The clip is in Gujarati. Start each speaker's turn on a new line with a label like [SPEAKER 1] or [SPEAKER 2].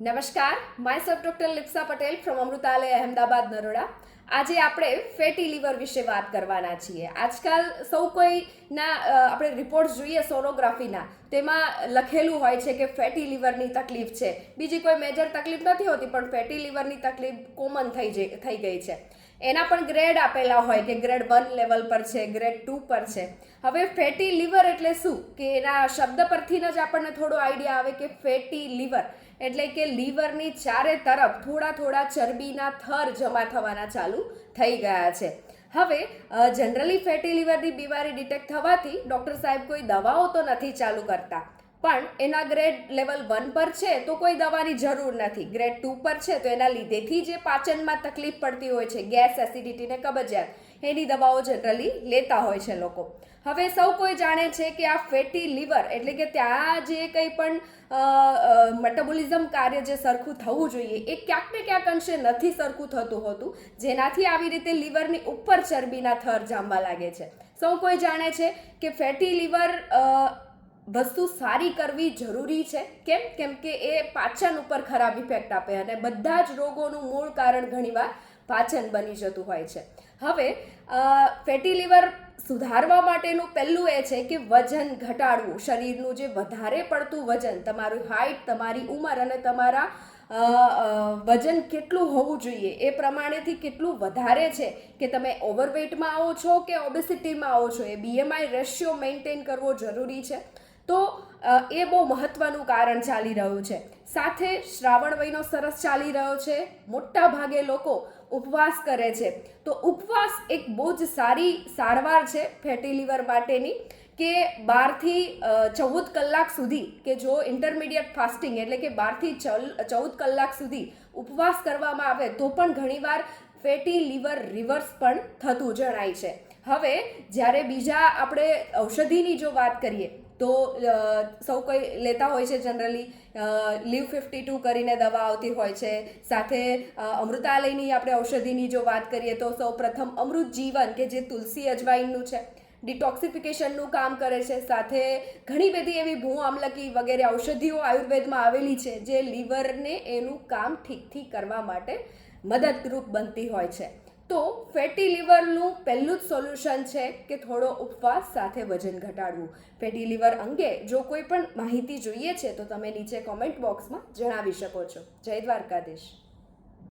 [SPEAKER 1] નમસ્કાર, myself doctor Lipsa Patel from Amrutalay, Ahmedabad, Naroda. આજે આપણે ફેટી લીવર વિશે વાત કરવાના છીએ. આજકાલ સૌ કોઈના આપણે રિપોર્ટ જોઈએ સોનોગ્રાફીના તેમાં લખેલું હોય છે કે ફેટી લીવરની તકલીફ છે. બીજી કોઈ મેજર તકલીફ નથી હોતી, પણ ફેટી લીવરની તકલીફ કોમન થઈ જઈ, થઈ ગઈ છે. એના પણ ગ્રેડ આપેલા હોય કે ગ્રેડ વન લેવલ પર છે ગ્રેડ ટુ પર છે. હવે ફેટી લીવર એટલે શું? કે એના શબ્દ પરથી જ આપણને થોડો આઈડિયા આવે કે ફેટી લીવર એટલે કે લીવરની ચારે તરફ થોડા થોડા ચરબીના થર જમા થવાના ચાલુ થઈ ગયા છે. હવે જનરલી ફેટી લીવરની બીમારી ડિટેક્ટ થવાથી ડૉક્ટર સાહેબ કોઈ દવાઓ તો નથી ચાલુ કરતા. પણ એના ગ્રેડ લેવલ વન પર છે તો કોઈ દવાની જરૂર નથી. ગ્રેડ ટુ પર છે તો એના લીધેથી જે પાચનમાં તકલીફ પડતી હોય છે, ગેસ એસિડિટીને કબજિયાત, એની દવાઓ જનરલી લેતા હોય છે લોકો. હવે સૌ કોઈ જાણે છે કે આ ફેટી લીવર એટલે કે ત્યાં જે કંઈ પણ મેટાબોલિઝમ કાર્ય જે સરખું થવું જોઈએ, એ ક્યાંક ને ક્યાંક અંશે નથી સરખું થતું હોતું, જેનાથી આવી રીતે લીવરની ઉપર ચરબીના થર જામવા લાગે છે. સૌ કોઈ જાણે છે કે ફેટી લીવર વસ્તુ સારી કરવી જરૂરી છે. કેમ? કેમ કે એ પાચન ઉપર ખરાબ ઇફેક્ટ આપે અને બધા જ રોગોનું મૂળ કારણ ઘણીવાર પાચન બની જતું હોય છે. હવે ફેટી લીવર સુધારવા માટેનું પહેલું એ છે કે વજન ઘટાડવું. શરીરનું જે વધારે પડતું વજન, તમારું હાઇટ તમારી ઉંમર અને તમારા વજન કેટલું હોવું જોઈએ, એ પ્રમાણેથી કેટલું વધારે છે કે તમે ઓવરવેટમાં આવો છો કે ઓબેસિટીમાં આવો છો, એ બીએમઆઈ રેશિયો મેન્ટેન કરવો જરૂરી છે. તો એ બહુ મહત્વનું કારણ ચાલી રહ્યું છે. સાથે શ્રાવણ મહિનો સરસ ચાલી રહ્યો છે. મોટા ભાગે લોકો ઉપવાસ કરે છે. તો ઉપવાસ એક બહુ જ સારી સારવાર છે ફેટી લીવર માટેની કે બારથી ચૌદ કલાક સુધી કે જો ઇન્ટરમીડિયેટ ફાસ્ટિંગ એટલે કે બારથી ચૌદ કલાક સુધી ઉપવાસ કરવામાં આવે તો પણ ઘણીવાર ફેટી લીવર રિવર્સ પણ થતું જણાય છે. હવે જ્યારે બીજા આપણે ઔષધિની જો વાત કરીએ તો સૌ કોઈ લેતા હોય છે જનરલી લીવ ફિફ્ટી ટુ કરીને દવા આવતી હોય છે. સાથે અમૃતાલયની આપણે ઔષધિની જો વાત કરીએ તો સૌ પ્રથમ અમૃત જીવન કે જે તુલસી અજવાઈનનું છે ડિટોક્સિફિકેશનનું કામ કરે છે. સાથે, ઘણી બધી એવી ભૂ આમલકી વગેરે ઔષધિઓ આયુર્વેદમાં આવેલી છે, જે લીવરને એનું કામ ઠીકથી કરવા માટે મદદરૂપ બનતી હોય છે. તો ફેટી લીવરનું પહેલું જ સોલ્યુશન છે કે થોડો ઉપવાસ સાથે વજન ઘટાડવું. ફેટી લીવર અંગે જો કોઈ પણ માહિતી જોઈએ છે તો તમે નીચે કોમેન્ટ બોક્સમાં જણાવી શકો છો. જય દ્વારકાધીશ.